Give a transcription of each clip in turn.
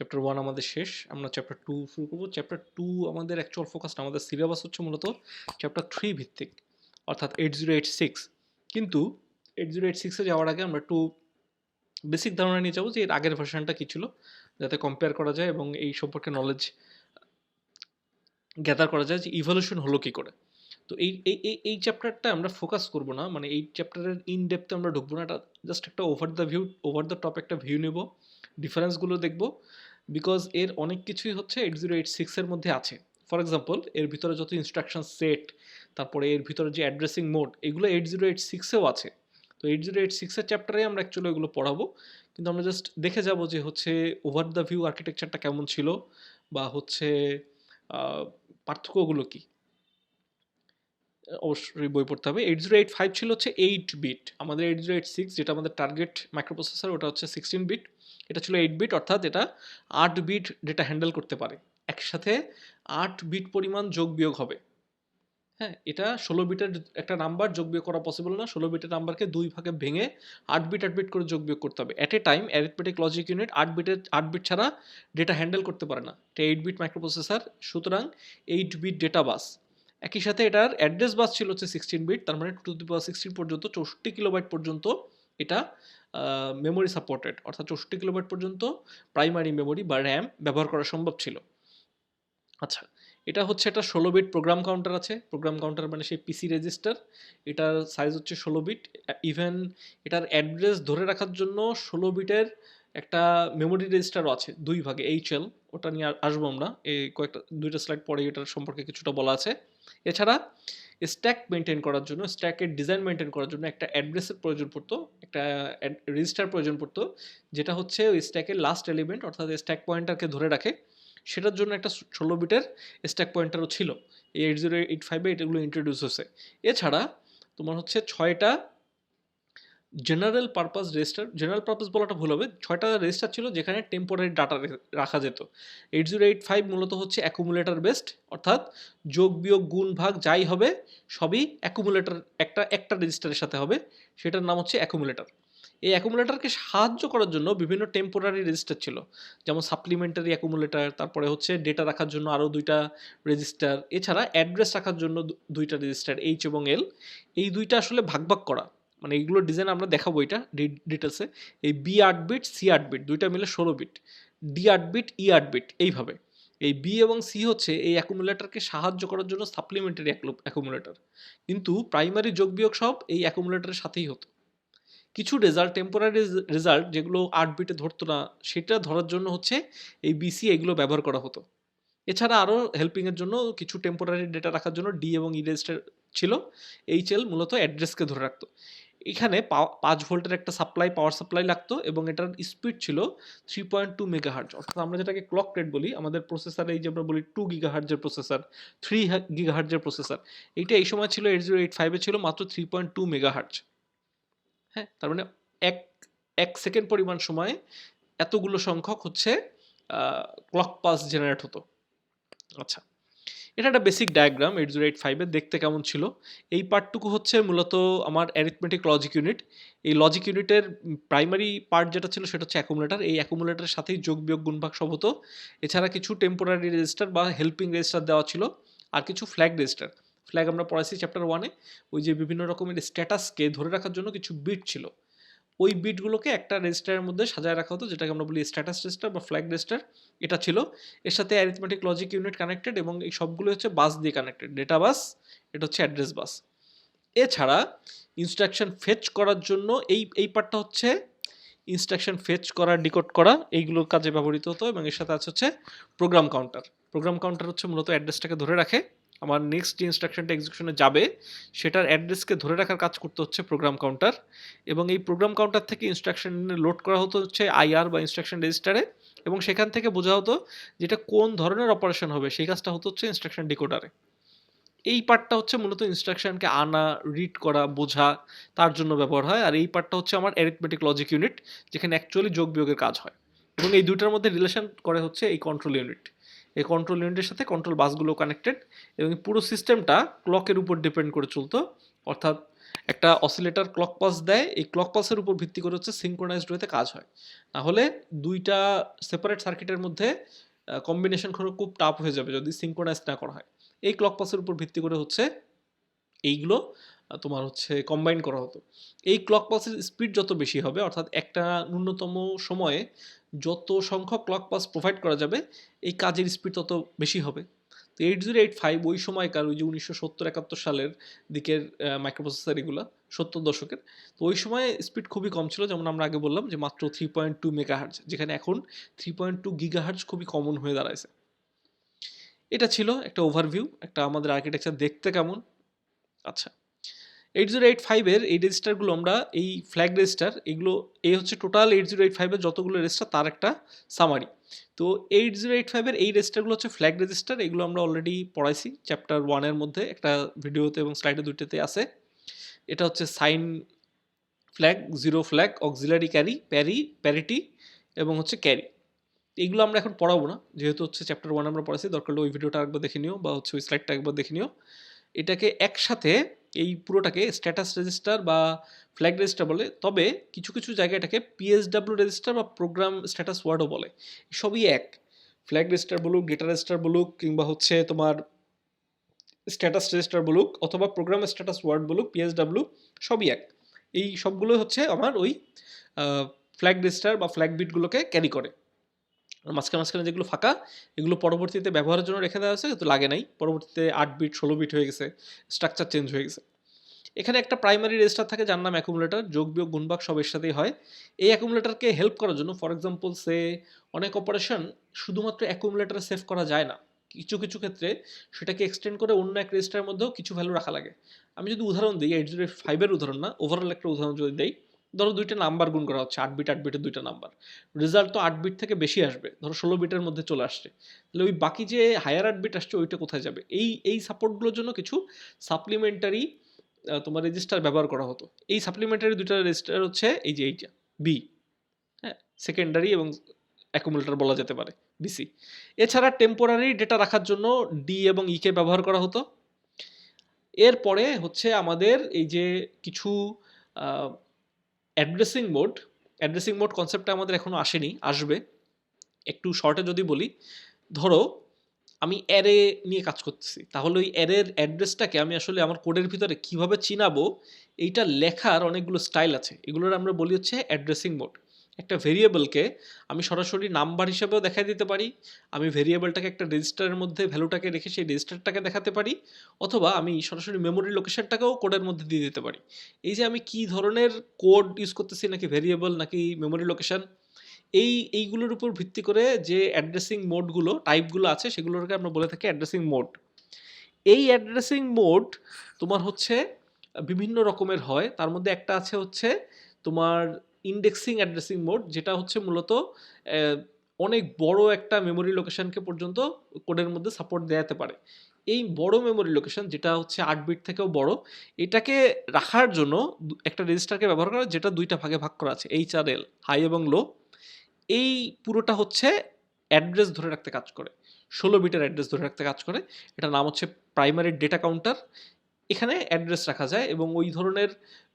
Chapter one আমাদের শেষ। আমরা চ্যাপ্টার টু শুরু করব। চ্যাপ্টার টু আমাদের অ্যাকচুয়াল ফোকাসটা আমাদের সিলেবাস হচ্ছে মূলত চ্যাপ্টার থ্রি ভিত্তিক, অর্থাৎ এইট জিরো এইট সিক্স কিন্তু এইট জিরো এইট সিক্সে যাওয়ার আগে আমরা একটু বেসিক ধারণা নিয়ে যাব যে এর আগের ভার্সনটা কী ছিল, যাতে কম্পেয়ার করা যায় এবং এই সম্পর্কে নলেজ গ্যাদার করা যায় যে ইভলিউশন হলো কী করে। তো এই এই এই এই চ্যাপ্টারটা আমরা ফোকাস করব না মানে এই চ্যাপ্টারের ইন ডেপথে আমরা ঢুকবো না, এটা জাস্ট একটা over the view over the top একটা ভিউ নেব ডিফারেন্সগুলো দেখব। বিকজ এর অনেক কিছুই হচ্ছে এইট জিরো এইট সিক্সের মধ্যে আছে। ফর এক্সাম্পল এর ভিতরে যত ইনস্ট্রাকশন সেট তারপরে এর ভিতরে যে অ্যাড্রেসিং মোড এগুলো এইট জিরো এইট সিক্সেও আছে। তো এইট জিরো এইট সিক্সের চ্যাপ্টারে আমরা অ্যাকচুয়ালি এগুলো পড়াবো। কিন্তু আমরা জাস্ট দেখে যাব যে হচ্ছে ওভার দ্য ভিউ আর্কিটেকচারটা কেমন ছিল বা হচ্ছে পার্থক্যগুলো কী। অবশ্যই বই পড়তে হবে। এইট জিরো এইট ফাইভ ছিল হচ্ছে এইট বিট আমাদের এইট জিরো এইট সিক্স যেটা আমাদের টার্গেট মাইক্রোপ্রসেসর ওটা হচ্ছে সিক্সটিন বিট এটা ছিল এইট বিট অর্থাৎ এটা আট বিট ডেটা হ্যান্ডেল করতে পারে। একসাথে আট বিট পরিমাণ যোগ বিয়োগ হবে। হ্যাঁ এটা ষোলো বিটের একটা নাম্বার যোগ বিয়োগ করা পসিবল না। ষোলো বিটের নাম্বারকে দুই ভাগে ভেঙে আট বিট আট বিট করে যোগ বিয়োগ করতে হবে। At a time arithmetic logic unit আট বিটের আট বিট ছাড়া ডেটা হ্যান্ডেল করতে পারে না। এটা এইট বিট মাইক্রোপ্রসেসর সুতরাং এইট বিট ডেটা বাস একই সাথে এটার অ্যাড্রেস বাস ছিল হচ্ছে সিক্সটিন বিট তার মানে টু দি পাওয়ার সিক্সটিন পর্যন্ত, চৌষট্টি কিলোবাইট পর্যন্ত এটা মেমোরি সাপোর্টেড অর্থাৎ চৌষট্টি কিলোবাইট পর্যন্ত প্রাইমারি মেমোরি বা র্যাম ব্যবহার করা সম্ভব ছিল। আচ্ছা এটা হচ্ছে একটা ষোলো বিট প্রোগ্রাম কাউন্টার আছে। প্রোগ্রাম কাউন্টার মানে সেই পিসি রেজিস্টার এটার সাইজ হচ্ছে ষোলো বিট ইভেন এটার অ্যাড্রেস ধরে রাখার জন্য ষোলো বিটের একটা মেমোরি রেজিস্টারও আছে, দুই ভাগে এইচএল ওটা নিয়ে আসব আমরা, এই কয়েকটা, দুইটা স্লাইড পরে এটার সম্পর্কে কিছুটা বলা আছে। এছাড়া স্ট্যাক মেনটেন করার জন্য স্ট্যাকের ডিজাইন মেনটেন করার জন্য একটা অ্যাড্রেসের প্রয়োজন পড়তো, একটা রেজিস্টার প্রয়োজন পড়তো, যেটা হচ্ছে ওই স্ট্যাকের লাস্ট এলিমেন্ট অর্থাৎ স্ট্যাক পয়েন্টারকে ধরে রাখে। সেটার জন্য একটা ষোলো বিটের স্ট্যাক পয়েন্টারও ছিল। এই এইট জিরো এইট ফাইভে এটাগুলো ইন্ট্রোডিউস হয়েছে। এছাড়া তোমার হচ্ছে ছয়টা general purpose register general purpose বলাটা ভুল হবে। ছয়টা রেজিস্টার ছিল যেখানে টেম্পোরারি ডাটা রাখা যেত। এইট জিরো এইট ফাইভ মূলত হচ্ছে অ্যাকুমুলেটার বেসড অর্থাৎ যোগ, বিয়োগ, গুণ, ভাগ যাই হবে, সবই অ্যাকুমুলেটার একটা একটা রেজিস্টারের সাথে হবে। সেটার নাম হচ্ছে অ্যাকুমুলেটার এই অ্যাকুমুলেটারকে সাহায্য করার জন্য বিভিন্ন টেম্পোরারি রেজিস্টার ছিল। যেমন সাপ্লিমেন্টারি অ্যাকুমুলেটার তারপরে হচ্ছে ডেটা রাখার জন্য আরও দুইটা রেজিস্টার এছাড়া অ্যাড্রেস রাখার জন্য দুইটা রেজিস্টার এইচ এবং এল এই দুইটা আসলে ভাগ ভাগ করা। মানে এইগুলোর ডিজাইন আমরা দেখাবো এটা ডিটেলসে এই বি আট বিট সি আট বিট দুইটা মিলে ষোলো বিট ডি আট বিট ই আট বিট এইভাবে। এই বি এবং সি হচ্ছে এই অ্যাকুমুলেটরকে সাহায্য করার জন্য সাপ্লিমেন্টারি অ্যাকুমুলেটর কিন্তু প্রাইমারি যোগ বিয়োগ সব এই অ্যাকুমুলেটরের সাথেই হতো। কিছু রেজাল্ট টেম্পোরারি রেজাল্ট যেগুলো আট বিটে ধরতো না, সেটা ধরার জন্য হচ্ছে এই বিসি এগুলো ব্যবহার করা হতো। এছাড়া আরও হেল্পিংয়ের জন্য কিছু টেম্পোরারি ডেটা রাখার জন্য ডি এবং ই রেজিস্টার ছিল। এইচএল মূলত অ্যাড্রেসকে ধরে রাখতো। এখানে পাঁচ ভোল্টের একটা সাপ্লাই পাওয়ার সাপ্লাই লাগতো এবং এটার স্পিড ছিল three point two mega hertz অর্থাৎ আমরা যেটাকে ক্লক রেট বলি, আমাদের প্রসেসর এই যে আমরা বলি টু গিগা হার্জের প্রসেসর থ্রি গিগা হার্জের প্রসেসর এইটা এই সময় ছিল এইট জিরো এইট ফাইভে ছিল মাত্র three point two mega hertz হ্যাঁ তার মানে এক এক সেকেন্ড পরিমাণ সময়ে এতগুলো সংখ্যক হচ্ছে ক্লক পাস জেনারেট হতো। আচ্ছা এটা একটা basic diagram eight zero eight ফাইভের দেখতে কেমন ছিল। এই পার্টটুকু হচ্ছে মূলত আমার অ্যারিথমেটিক লজিক ইউনিট এই লজিক ইউনিটের প্রাইমারি পার্ট যেটা ছিল সেটা হচ্ছে অ্যাকুমুলেটার এই অ্যাকুমুলেটারের সাথেই যোগ বিয়োগ গুণভাগ সব হতো। এছাড়া কিছু টেম্পোরারি রেজিস্টার বা হেল্পিং রেজিস্টার দেওয়া ছিল আর কিছু ফ্ল্যাগ রেজিস্টার ফ্ল্যাগ আমরা পড়াইছি চ্যাপ্টার ওয়ানে ওই যে বিভিন্ন রকমের স্ট্যাটাসকে ধরে রাখার জন্য কিছু বিট ছিল। ওই বিটগুলোকে একটা রেজিস্টারের মধ্যে সাজায় রাখা হতো, যেটাকে আমরা বলি স্ট্যাটাস রেজিস্টার বা ফ্ল্যাগ রেজিস্টার এটা ছিল। এর সাথে অ্যারিথমেটিক লজিক ইউনিট কানেক্টেড এবং এই সবগুলো হচ্ছে বাস দিয়ে কানেক্টেড ডেটা বাস এটা হচ্ছে অ্যাড্রেস বাস এছাড়া ইনস্ট্রাকশন ফেচ করার জন্য এই এই পার্টটা হচ্ছে ইনস্ট্রাকশন ফেচ করা ডিকোড করা, এইগুলোর কাজে ব্যবহৃত হতো এবং এর সাথে আছে হচ্ছে প্রোগ্রাম কাউন্টার প্রোগ্রাম কাউন্টার হচ্ছে মূলত অ্যাড্রেসটাকে ধরে রাখে। আমার নেক্সট যে ইনস্ট্রাকশনটা এক্সিকিউশনে যাবে, সেটার অ্যাড্রেসকে ধরে রাখার কাজ করতে হচ্ছে প্রোগ্রাম কাউন্টার এবং এই প্রোগ্রাম কাউন্টার থেকে ইনস্ট্রাকশন লোড করা হতো হচ্ছে আইআর বা ইনস্ট্রাকশন রেজিস্টারে এবং সেখান থেকে বোঝা হতো যেটা কোন ধরনের অপারেশন হবে, সেই কাজটা হতো হচ্ছে ইনস্ট্রাকশন ডিকোডারে এই পার্টটা হচ্ছে মূলত ইনস্ট্রাকশনকে আনা রিড করা, বোঝা, তার জন্য ব্যবহার হয়। আর এই পার্টটা হচ্ছে আমার অ্যারিথমেটিক লজিক ইউনিট যেখানে অ্যাকচুয়ালি যোগ বিয়োগের কাজ হয়। এবং এই দুইটার মধ্যে রিলেশন করে হচ্ছে এই কন্ট্রোল ইউনিট এই কন্ট্রোল ইউনিটের সাথে কন্ট্রোল বাসগুলো কানেক্টেড এবং পুরো সিস্টেমটা ক্লকের উপর ডিপেন্ড করে চলতো। অর্থাৎ একটা অসিলেটার ক্লক পাস দেয়, এই ক্লক পাসের উপর ভিত্তি করে হচ্ছে সিঙ্ক্রোনাইজড ওয়েতে কাজ হয়। তাহলে দুইটা সেপারেট সার্কিটের মধ্যে কম্বিনেশন করা খুব টাফ হয়ে যাবে যদি সিঙ্ক্রোনাইজ না করা হয়। এই ক্লক পাসের উপর ভিত্তি করে হচ্ছে এইগুলো তোমার হচ্ছে কম্বাইন করা হতো। এই ক্লক পাসের স্পিড যত বেশি হবে, অর্থাৎ একটা ন্যূনতম সময়ে যত সংখ্যক ক্লক পাস প্রোভাইড করা যাবে, এই কাজের স্পিড তত বেশি হবে। তো এইট জিরো এইট ফাইভ ওই সময়কার, ওই যে উনিশশো সত্তর একাত্তর সালের দিকের মাইক্রোপ্রসেসর এগুলো, সত্তর দশকের, তো ওই সময় স্পিড খুবই কম ছিল। যেমন আমরা আগে বললাম যে মাত্র থ্রি পয়েন্ট টু মেগা যেখানে এখন থ্রি পয়েন্ট টু গিগা খুবই কমন হয়ে দাঁড়াইছে। এটা ছিল একটা ওভারভিউ একটা আমাদের আর্কিটেকচার দেখতে কেমন? আচ্ছা। এইট জিরো এইট ফাইভের এই রেজিস্টারগুলো আমরা, এই ফ্ল্যাগ রেজিস্টার এগুলো, এই হচ্ছে টোটাল এইট জিরো এইট ফাইভের যতগুলো রেজিস্টার তার একটা সামারি তো এইট জিরো এইট ফাইভের এই রেজিস্টারগুলো হচ্ছে ফ্ল্যাগ রেজিস্টার এগুলো আমরা অলরেডি পড়াইছি চ্যাপ্টার ওয়ানের মধ্যে, একটা ভিডিওতে এবং স্লাইডে দুইটাতে আছে। এটা হচ্ছে sign flag zero flag auxiliary carry parry parity এবং হচ্ছে ক্যারি এইগুলো আমরা এখন পড়াবো না, যেহেতু হচ্ছে চ্যাপ্টার ওয়ান আমরা পড়াইছি, দরকার হলে ওই ভিডিওটা একবার দেখে নিও বা হচ্ছে ওই স্লাইডটা একবার দেখে নিও। এটাকে একসাথে এই পুরোটাকে স্ট্যাটাস রেজিস্টার বা ফ্ল্যাগ রেজিস্টার বলে। তবে কিছু কিছু জায়গায় এটাকে পিএসডাব্লিউ রেজিস্টার বা প্রোগ্রাম স্ট্যাটাস ওয়ার্ডও বলে। সবই এক। ফ্ল্যাগ রেজিস্টার বলুক ডেটা রেজিস্টার বলুক, কিংবা হচ্ছে তোমার স্ট্যাটাস রেজিস্টার বলুক, অথবা প্রোগ্রাম স্ট্যাটাস ওয়ার্ড বলুক পিএসডাব্লিউ সবই এক। এই সবগুলো হচ্ছে আমার ওই ফ্ল্যাগ রেজিস্টার বা ফ্ল্যাগ বিটগুলোকে ক্যারি করে। মাঝখানে মাঝখানে যেগুলো ফাঁকা, এগুলো পরবর্তীতে ব্যবহারের জন্য রেখে দেওয়া হয়েছে, কিন্তু লাগে নাই। পরবর্তীতে আট বিট ষোলো বিট হয়ে গেছে স্ট্রাকচার চেঞ্জ হয়ে গেছে। এখানে একটা প্রাইমারি রেজিস্টার থাকে যার নাম অ্যাকুমুলেটর যোগ, বিয়োগ গুণবাগ সব এর সাথেই হয়। এই অ্যাকুমুলেটরকে হেল্প করার জন্য ফর এক্সাম্পল সে অনেক অপারেশন শুধুমাত্র অ্যাকুমুলেটরে সেভ করা যায় না। কিছু কিছু ক্ষেত্রে সেটাকে এক্সটেন্ড করে অন্য এক রেজিস্টারের মধ্যেও কিছু ভ্যালু রাখা লাগে। আমি যদি উদাহরণ দিই এইট জিরো ফাইভের উদাহরণ না ওভারঅল একটা উদাহরণ যদি দেই ধরো দুইটা নাম্বার গুণ করা হচ্ছে, আট বিট আট বিটের দুইটা নাম্বার রেজাল্ট তো আট বিট থেকে বেশি আসবে, ধরো ষোলো বিটের মধ্যে চলে আসছে। তাহলে ওই বাকি যে হায়ার আট বিট আসছে, ওইটা কোথায় যাবে? এই এই সাপোর্টগুলোর জন্য কিছু সাপ্লিমেন্টারি তোমার রেজিস্টার ব্যবহার করা হতো। এই সাপ্লিমেন্টারি দুইটা রেজিস্টার হচ্ছে এই যে এইটা বি হ্যাঁ সেকেন্ডারি এবং অ্যাকুমুলেটর বলা যেতে পারে বিসি এছাড়া টেম্পোরারি ডেটা রাখার জন্য ডি এবং ইকে ব্যবহার করা হতো। এরপরে হচ্ছে আমাদের এই যে কিছু অ্যাড্রেসিং মোড অ্যাড্রেসিং মোড কনসেপ্টটা আমাদের এখনও আসেনি, আসবে। একটু শর্টে যদি বলি, ধরো আমি অ্যারে নিয়ে কাজ করতেছি, তাহলে ওই অ্যারের অ্যাড্রেসটাকে আমি আসলে আমার কোডের ভিতরে কীভাবে চিনাবো, এইটা লেখার অনেকগুলো স্টাইল আছে। এগুলোর আমরা বলি হচ্ছে অ্যাড্রেসিং মোড একটা ভেরিয়েবলকে আমি সরাসরি নাম্বার হিসেবেও দেখাই দিতে পারি, আমি ভেরিয়েবলটাকে একটা রেজিস্টারের মধ্যে ভ্যালুটাকে রেখে সেই রেজিস্টারটাকে দেখাতে পারি, অথবা আমি সরাসরি মেমোরি লোকেশনটাকেও কোডের মধ্যে দিয়ে দিতে পারি। এই যে আমি কি ধরনের কোড ইউজ করতেছি নাকি ভেরিয়েবল নাকি মেমোরি লোকেশন এই, এইগুলোর উপর ভিত্তি করে যে অ্যাড্রেসিং মোডগুলো টাইপগুলো আছে সেগুলোকে আমরা বলে থাকি অ্যাড্রেসিং মোড এই অ্যাড্রেসিং মোড তোমার হচ্ছে বিভিন্ন রকমের হয়, তার মধ্যে একটা আছে হচ্ছে তোমার ইন্ডেক্সিং অ্যাড্রেসিং মোড যেটা হচ্ছে মূলত অনেক বড় একটা মেমোরি লোকেশনকে পর্যন্ত কোডের মধ্যে সাপোর্ট দেওয়াতে পারে। এই বড় মেমোরি লোকেশন যেটা হচ্ছে আট বিট থেকেও বড়, এটাকে রাখার জন্য একটা রেজিস্টারকে ব্যবহার করা যেটা দুইটা ভাগে ভাগ করা আছে এইচ আর এল হাই এবং লো এই পুরোটা হচ্ছে অ্যাড্রেস ধরে রাখতে কাজ করে, ষোলো বিটের অ্যাড্রেস ধরে রাখতে কাজ করে। এটার নাম হচ্ছে প্রাইমারি ডেটা কাউন্টার এখানে অ্যাড্রেস রাখা যায় এবং ওই ধরনের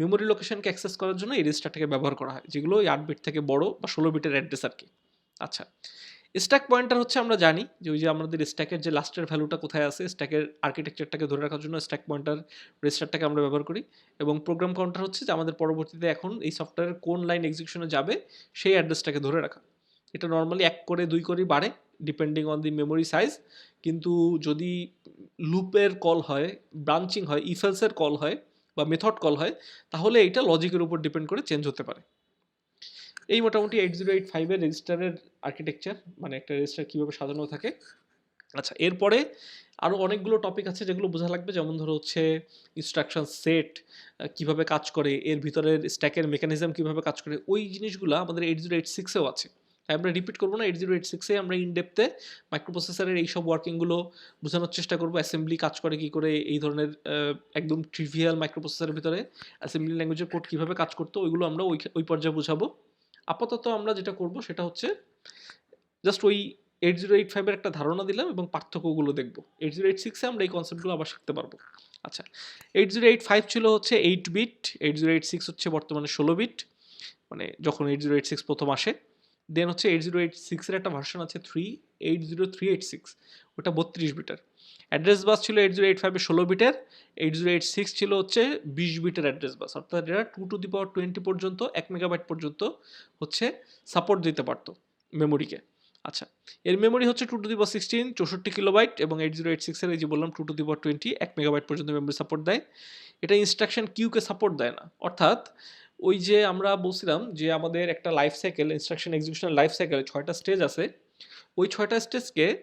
মেমোরি লোকেশনকে অ্যাক্সেস করার জন্য এই রেজিস্টারটাকে ব্যবহার করা হয়, যেগুলো ওই আট বিট থেকে বড় বা ষোলো বিটের অ্যাড্রেস আর কি। আচ্ছা স্ট্যাক পয়েন্টার হচ্ছে আমরা জানি যে ওই যে আমাদের স্ট্যাকের যে লাস্টের ভ্যালুটা কোথায় আছে স্ট্যাকের আর্কিটেকচারটাকে ধরে রাখার জন্য স্ট্যাক পয়েন্টার রেজিস্টারটাকে আমরা ব্যবহার করি এবং প্রোগ্রাম কাউন্টার হচ্ছে যে আমাদের পরবর্তীতে এখন এই সফটওয়্যারের কোন লাইন এক্সিকিউশনে যাবে, সেই অ্যাড্রেসটাকে ধরে রাখা। এটা নর্মালি এক করে, দুই করে বাড়ে depending on the memory size কিন্তু যদি লুপের কল হয় ব্রাঞ্চিং হয় ইফেলসের কল হয় বা মেথড কল হয়, তাহলে এইটা লজিকের উপর ডিপেন্ড করে চেঞ্জ হতে পারে। এই মোটামুটি এইট জিরো এইট ফাইভের রেজিস্টারের আর্কিটেকচার মানে একটা রেজিস্টার কীভাবে সাজানো থাকে। আচ্ছা এরপরে আরও অনেকগুলো টপিক আছে যেগুলো বোঝা লাগবে, যেমন ধরো হচ্ছে ইনস্ট্রাকশন সেট কীভাবে কাজ করে, এর ভিতরের স্ট্যাকের মেকানিজম কীভাবে কাজ করে, ওই জিনিসগুলো আমাদের এইট জিরো এইট সিক্সেও আছে। আমরা রিপিট করব না এইট জিরো এইট সিক্সে আমরা ইন ডেপথে মাইক্রোপ্রসেসরের এইসব ওয়ার্কিংগুলো বোঝানোর চেষ্টা করব অ্যাসেম্বলি কাজ করে কী করে এই ধরনের একদম ট্রিভিয়াল মাইক্রোপ্রসেসরের ভিতরে অ্যাসেম্বলি ল্যাঙ্গুয়েজের কোড কীভাবে কাজ করতো, ওইগুলো আমরা ওই ওই পর্যায়ে বোঝাবো। আপাতত আমরা যেটা করব সেটা হচ্ছে জাস্ট ওই এইট জিরো এইট ফাইভের একটা ধারণা দিলাম এবং পার্থক্যগুলো দেখব। এইট জিরো এইট সিক্সে আমরা এই কনসেপ্টগুলো আবার শিখতে পারব। আচ্ছা এইট জিরো এইট ফাইভ ছিল হচ্ছে eight bit eight zero eight six হচ্ছে বর্তমানে ষোলো বিট মানে যখন এইট জিরো এইট সিক্স প্রথম আসে দেন হচ্ছে এইট জিরো এইট সিক্সের একটা ভার্সন আছে three eight zero three eight six ওটা বত্রিশ বিটের অ্যাড্রেস বাস ছিল এইট জিরো এইট ফাইভে ষোলো বিটের এইট জিরো এইট সিক্স ছিল হচ্ছে বিশ বিটের অ্যাড্রেস বাস অর্থাৎ এটা two to the power twenty পর্যন্ত, এক মেগাবাইট পর্যন্ত হচ্ছে সাপোর্ট দিতে পারতো মেমোরিকে আচ্ছা এর মেমোরি হচ্ছে two to the power sixteen চৌষট্টি কিলোবাইট এবং এইট জিরো এইট সিক্সের এই যে বললাম two to the power twenty এক মেগাবাইট পর্যন্ত মেমোরি সাপোর্ট দেয়। এটা ইনস্ট্রাকশন কিউকে সাপোর্ট দেয় না। অর্থাৎ ওই যে আমরা বলছিলাম যে আমাদের একটা life cycle instruction execution life সাইকেলে ছয়টা স্টেজ আছে। ওই ছয়টা স্টেজকে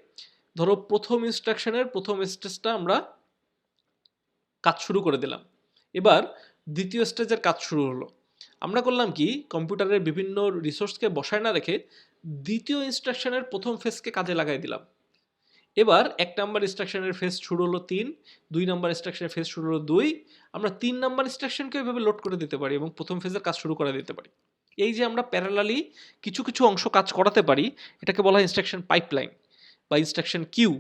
ধরো প্রথম ইনস্ট্রাকশনের প্রথম স্টেজটা আমরা কাজ শুরু করে দিলাম। এবার দ্বিতীয় স্টেজের কাজ শুরু হলো। আমরা করলাম কি কম্পিউটারের বিভিন্ন রিসোর্সকে বসায় না রেখে দ্বিতীয় ইনস্ট্রাকশনের প্রথম ফেজকে কাজে লাগাই দিলাম। এবার এক নাম্বার ইনস্ট্রাকশনের ফেস শুরু হলো তিন, দুই নাম্বার ইনস্ট্রাকশনের ফেজ শুরু হলো দুই। আমরা তিন নাম্বার ইনস্ট্রাকশনকে ওইভাবে লোড করে দিতে পারি এবং প্রথম ফেজের কাজ শুরু করে দিতে পারি। এই যে আমরা প্যারালালি কিছু কিছু অংশ কাজ করাতে পারি, এটাকে বলা হয় ইনস্ট্রাকশন পাইপলাইন বা ইনস্ট্রাকশন কিউ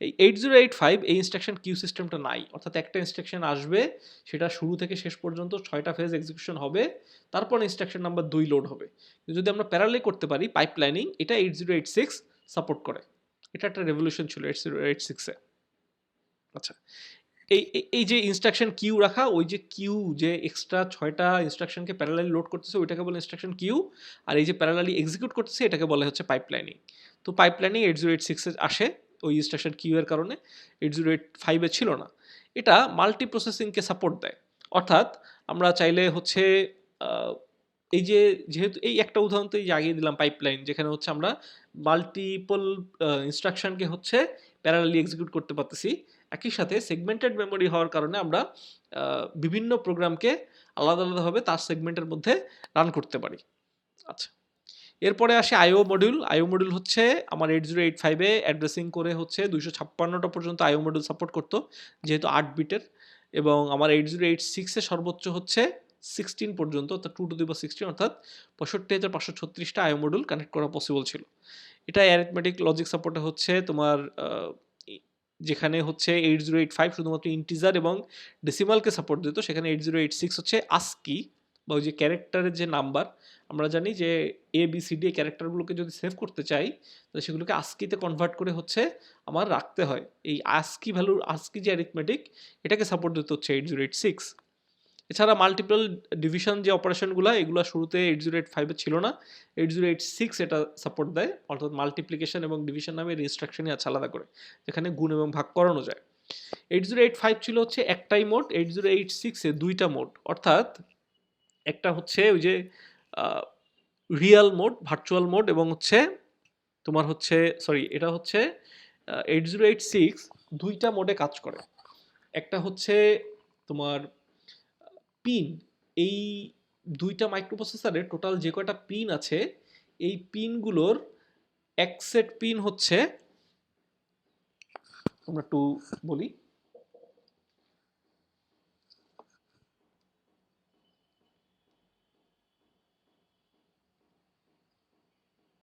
এই এইট জিরো এইট ফাইভ এই ইনস্ট্রাকশন কিউ সিস্টেমটা নাই। অর্থাৎ একটা ইনস্ট্রাকশন আসবে, সেটা শুরু থেকে শেষ পর্যন্ত ছয়টা ফেজ এক্সিকিউশন হবে, তারপর ইনস্ট্রাকশন নাম্বার দুই লোড হবে। যদি আমরা প্যারালি করতে পারি পাইপলাইনিং এটা eight zero eight six support করে। এটা একটা রেভলিউশন ছিল এইট জিরো এইট সিক্সে আচ্ছা এই, এই- যে ইনস্ট্রাকশন কিউ রাখা, ওই যে কিউ যে এক্সট্রা ছয়টা ইনস্ট্রাকশনকে প্যারালালি লোড করতেছে, ওইটাকে বলে ইনস্ট্রাকশন কিউ আর এই যে প্যারালালি এক্সিকিউট করতেছে, এটাকে বলা হচ্ছে পাইপলাইনিং তো পাইপলাইনিং এইট জিরো এইট সিক্সে আসে, ওই ইনস্ট্রাকশন কিউ এর কারণে এইট জিরো এইট ফাইভে ছিল না। এটা মাল্টি প্রসেসিংকে সাপোর্ট দেয়। অর্থাৎ, আমরা চাইলে হচ্ছে এই যে যেহেতু, এই একটা উদাহরণ তো এই দিলাম পাইপলাইন যেখানে হচ্ছে আমরা মাল্টিপল ইনস্ট্রাকশনকে হচ্ছে প্যারালালি এক্সিকিউট করতে পারতেছি। একই সাথে সেগমেন্টেড মেমোরি হওয়ার কারণে আমরা বিভিন্ন প্রোগ্রামকে আলাদা আলাদাভাবে তার সেগমেন্টের মধ্যে রান করতে পারি। আচ্ছা এরপরে আসে আইও মডিউল আইও মডিউল হচ্ছে আমার এইট জিরো এইট ফাইভে অ্যাড্রেসিং করে হচ্ছে দুইশো ছাপ্পান্নটা পর্যন্ত আইও মডিউল সাপোর্ট করতো, যেহেতু আট বিটের এবং আমার এইট জিরো এইট সিক্সে সর্বোচ্চ হচ্ছে সিক্সটিন পর্যন্ত, অর্থাৎ টু টু দিবা সিক্সটিন অর্থাৎ পঁয়ষট্টি হাজার পাঁচশো ছত্রিশটা আইও মডিউল কানেক্ট করা পসিবল ছিল। এটা অ্যারিথমেটিক লজিক সাপোর্টে হচ্ছে তোমার যেখানে হচ্ছে এইট জিরো এইট ফাইভ শুধুমাত্র ইন্টিজার এবং ডেসিমালকে সাপোর্ট দিত, সেখানে এইট জিরো এইট সিক্স হচ্ছে আস্কি বা ওই যে ক্যারেক্টারের যে নাম্বার আমরা জানি যে এ বি সি ডি ক্যারেক্টারগুলোকে যদি সেভ করতে চাই, তাহলে সেগুলোকে আস্কিতে কনভার্ট করে হচ্ছে আমার রাখতে হয়। এই আস্কি ভ্যালুর আস্কি যে অ্যারিথমেটিক এটাকে সাপোর্ট দিতে হচ্ছে এইট জিরো এইট সিক্স এছাড়া মাল্টিপল ডিভিশন যে অপারেশনগুলো এগুলো শুরুতে এইট জিরো এইট ফাইভে ছিল না। এইট জিরো এইট সিক্স এটা সাপোর্ট দেয়, অর্থাৎ মাল্টিপ্লিকেশন এবং ডিভিশন নামের ইনস্ট্রাকশনই আছে আলাদা করে, যেখানে গুণ এবং ভাগ করানো যায়। এইট জিরো এইট ফাইভ ছিল হচ্ছে একটাই মোড এইট জিরো এইট সিক্সে দুইটা মোড অর্থাৎ একটা হচ্ছে ওই যে রিয়াল মোড ভার্চুয়াল মোড এবং হচ্ছে তোমার হচ্ছে সরি এটা হচ্ছে এইট জিরো এইট সিক্স দুইটা মোডে কাজ করে। একটা হচ্ছে তোমার পিন এই দুইটা মাইক্রোপ্রসেসারে টোটাল যে কয়টা পিন আছে, এই পিনগুলোর এক সেট পিন হচ্ছে, আমরা একটু বলি